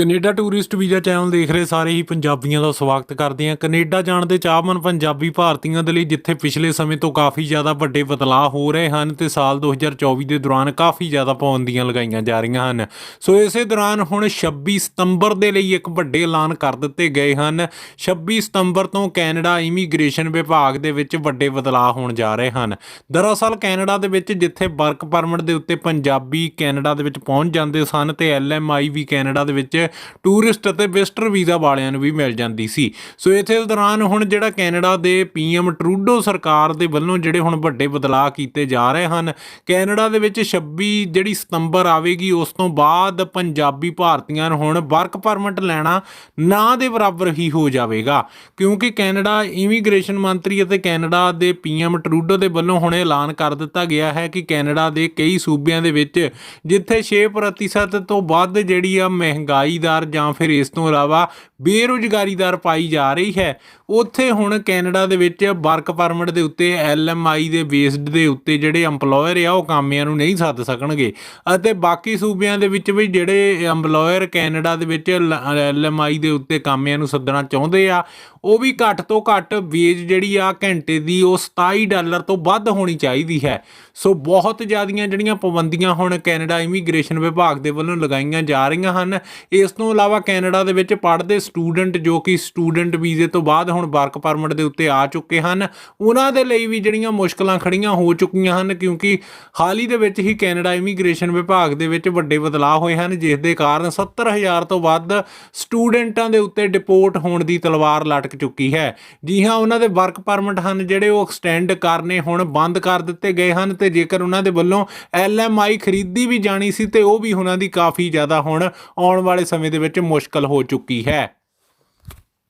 Canada tourist visa channel ਦੇਖ ਰਹੇ ਸਾਰੇ ਹੀ ਪੰਜਾਬੀਆਂ ਦਾ ਸਵਾਗਤ ਕਰਦੇ ਹਾਂ। ਕੈਨੇਡਾ ਜਾਣ ਦੇ ਚਾਹਮਨ ਪੰਜਾਬੀ ਭਾਰਤੀਆਂ ਦੇ ਲਈ, ਜਿੱਥੇ ਪਿਛਲੇ ਸਮੇਂ ਤੋਂ ਕਾਫੀ ਜ਼ਿਆਦਾ ਵੱਡੇ ਬਦਲਾਅ ਹੋ ਰਹੇ ਹਨ ਤੇ ਸਾਲ 2024 ਦੇ ਦੌਰਾਨ ਕਾਫੀ ਜ਼ਿਆਦਾ ਪਾਬੰਦੀਆਂ ਲਗਾਈਆਂ ਜਾ ਰਹੀਆਂ ਹਨ। ਸੋ ਇਸੇ ਦੌਰਾਨ ਹੁਣ 26 ਸਤੰਬਰ ਦੇ ਲਈ ਇੱਕ ਵੱਡੇ ਐਲਾਨ ਕਰ ਦਿੱਤੇ ਗਏ ਹਨ। 26 ਸਤੰਬਰ ਤੋਂ ਕੈਨੇਡਾ ਇਮੀਗ੍ਰੇਸ਼ਨ ਵਿਭਾਗ ਦੇ ਵਿੱਚ ਵੱਡੇ ਬਦਲਾਅ ਹੋਣ ਜਾ ਰਹੇ ਹਨ। ਦਰਅਸਲ ਕੈਨੇਡਾ ਦੇ ਵਿੱਚ ਜਿੱਥੇ ਵਰਕ ਪਰਮਿਟ ਦੇ ਉੱਤੇ ਪੰਜਾਬੀ ਕੈਨੇਡਾ ਦੇ ਵਿੱਚ ਪਹੁੰਚ ਜਾਂਦੇ ਸਨ ਤੇ ਐਲਐਮਆਈ ਵੀ ਕੈਨੇਡਾ ਦੇ ਵਿੱਚ ਟੂਰਿਸਟ ਅਤੇ ਵਿਜ਼ਟਰ ਵੀਜ਼ਾ ਵਾਲਿਆਂ ਨੂੰ ਵੀ ਮਿਲ ਜਾਂਦੀ ਸੀ। ਸੋ ਇਥੇ ਦੌਰਾਨ ਹੁਣ ਜਿਹੜਾ ਕੈਨੇਡਾ ਦੇ ਪੀਐਮ ਟਰੂਡੋ ਸਰਕਾਰ ਦੇ ਵੱਲੋਂ ਜਿਹੜੇ ਹੁਣ ਵੱਡੇ ਬਦਲਾਅ ਕੀਤੇ ਜਾ ਰਹੇ ਹਨ, ਕੈਨੇਡਾ ਦੇ ਵਿੱਚ 26 ਜਿਹੜੀ ਸਤੰਬਰ ਆਵੇਗੀ, ਉਸ ਤੋਂ ਬਾਅਦ ਪੰਜਾਬੀ ਭਾਰਤੀਆਂ ਨੂੰ ਹੁਣ ਵਰਕ ਪਰਮਿਟ ਲੈਣਾ ਨਾ ਦੇ ਬਰਾਬਰ ਹੀ ਹੋ ਜਾਵੇਗਾ। ਕਿਉਂਕਿ ਕੈਨੇਡਾ ਇਮੀਗ੍ਰੇਸ਼ਨ ਮੰਤਰੀ ਅਤੇ ਕੈਨੇਡਾ ਦੇ ਪੀਐਮ ਟਰੂਡੋ ਦੇ ਵੱਲੋਂ ਹੁਣ ਐਲਾਨ ਕਰ ਦਿੱਤਾ ਗਿਆ ਹੈ ਕਿ ਕੈਨੇਡਾ ਦੇ ਕਈ ਸੂਬਿਆਂ ਦੇ ਵਿੱਚ ਜਿੱਥੇ 6% ਤੋਂ ਵੱਧ ਜਿਹੜੀ ਆ ਮਹਿੰਗਾਈ ਦਰ ਜਾਂ ਫਿਰ ਇਸ ਤੋਂ ਇਲਾਵਾ ਬੇਰੁਜ਼ਗਾਰੀ ਦਰ ਪਾਈ ਜਾ ਰਹੀ ਹੈ। ਉੱਥੇ ਹੁਣ ਕੈਨੇਡਾ ਦੇ ਵਿੱਚ ਵਰਕ ਪਰਮਿਟ ਦੇ ਉੱਤੇ, ਐਲਐਮਆਈ ਦੇ ਬੇਸਡ ਦੇ ਉੱਤੇ ਜਿਹੜੇ EMPLOYER ਆ, ਉਹ ਕਾਮਿਆਂ ਨੂੰ ਨਹੀਂ ਸੱਦ ਸਕਣਗੇ। ਅਤੇ ਬਾਕੀ ਸੂਬਿਆਂ ਦੇ ਵਿੱਚ ਵੀ ਜਿਹੜੇ EMPLOYER ਕੈਨੇਡਾ ਦੇ ਵਿੱਚ ਐਲਐਮਆਈ ਦੇ ਉੱਤੇ ਕਾਮਿਆਂ ਨੂੰ ਸੱਦਣਾ ਚਾਹੁੰਦੇ ਆ ਉਹ ਵੀ ਘੱਟ ਤੋਂ ਘੱਟ ਵੇਜ ਜਿਹੜੀ ਆ ਘੰਟੇ ਦੀ ਉਹ 27 ਡਾਲਰ ਤੋਂ ਵੱਧ ਹੋਣੀ ਚਾਹੀਦੀ ਹੈ। ਸੋ ਬਹੁਤ ਜ਼ਿਆਦੀਆਂ ਜਿਹੜੀਆਂ ਪਾਬੰਦੀਆਂ ਹੁਣ ਕੈਨੇਡਾ ਇਮੀਗ੍ਰੇਸ਼ਨ ਵਿਭਾਗ ਦੇ ਵੱਲੋਂ ਲਗਾਈਆਂ ਜਾ ਰਹੀਆਂ ਹਨ। ਇਸ ਤੋਂ ਇਲਾਵਾ ਕੈਨੇਡਾ ਦੇ ਵਿੱਚ ਪੜ੍ਹਦੇ ਸਟੂਡੈਂਟ ਜੋ ਕਿ ਸਟੂਡੈਂਟ ਵੀਜ਼ੇ ਤੋਂ ਬਾਅਦ ਹੁਣ ਵਰਕ ਪਰਮਿਟ ਦੇ ਉੱਤੇ ਆ ਚੁੱਕੇ ਹਨ, ਉਹਨਾਂ ਦੇ ਲਈ ਵੀ ਜਿਹੜੀਆਂ ਮੁਸ਼ਕਲਾਂ ਖੜੀਆਂ ਹੋ ਚੁੱਕੀਆਂ ਹਨ ਕਿਉਂਕਿ ਹਾਲ ਹੀ ਦੇ ਵਿੱਚ ਹੀ ਕੈਨੇਡਾ ਇਮੀਗ੍ਰੇਸ਼ਨ ਵਿਭਾਗ ਦੇ ਵਿੱਚ ਵੱਡੇ ਬਦਲਾਅ ਹੋਏ ਹਨ, ਜਿਸ ਦੇ ਕਾਰਨ 70000 ਤੋਂ ਵੱਧ ਸਟੂਡੈਂਟਾਂ ਦੇ ਉੱਤੇ ਡਿਪੋਰਟ ਹੋਣ ਦੀ ਤਲਵਾਰ ਲਟਕ ਚੁੱਕੀ ਹੈ। ਜੀ ਹਾਂ, ਉਹਨਾਂ ਦੇ ਵਰਕ ਪਰਮਿਟ ਹਨ ਜਿਹੜੇ ਉਹ ਐਕਸਟੈਂਡ ਕਰਨੇ ਹੁਣ ਬੰਦ ਕਰ ਦਿੱਤੇ ਗਏ ਹਨ ਤੇ ਜੇਕਰ ਉਹਨਾਂ ਦੇ ਵੱਲੋਂ ਐਲਐਮਆਈ ਖਰੀਦੀ ਵੀ ਜਾਣੀ ਸੀ ਤੇ ਉਹ ਵੀ ਉਹਨਾਂ ਦੀ ਕਾਫੀ ਜ਼ਿਆਦਾ ਹੁਣ ਆਉਣ ਵਾਲੇ ਸਮੇਂ ਦੇ ਵਿੱਚ ਮੁਸ਼ਕਲ ਹੋ ਚੁੱਕੀ ਹੈ।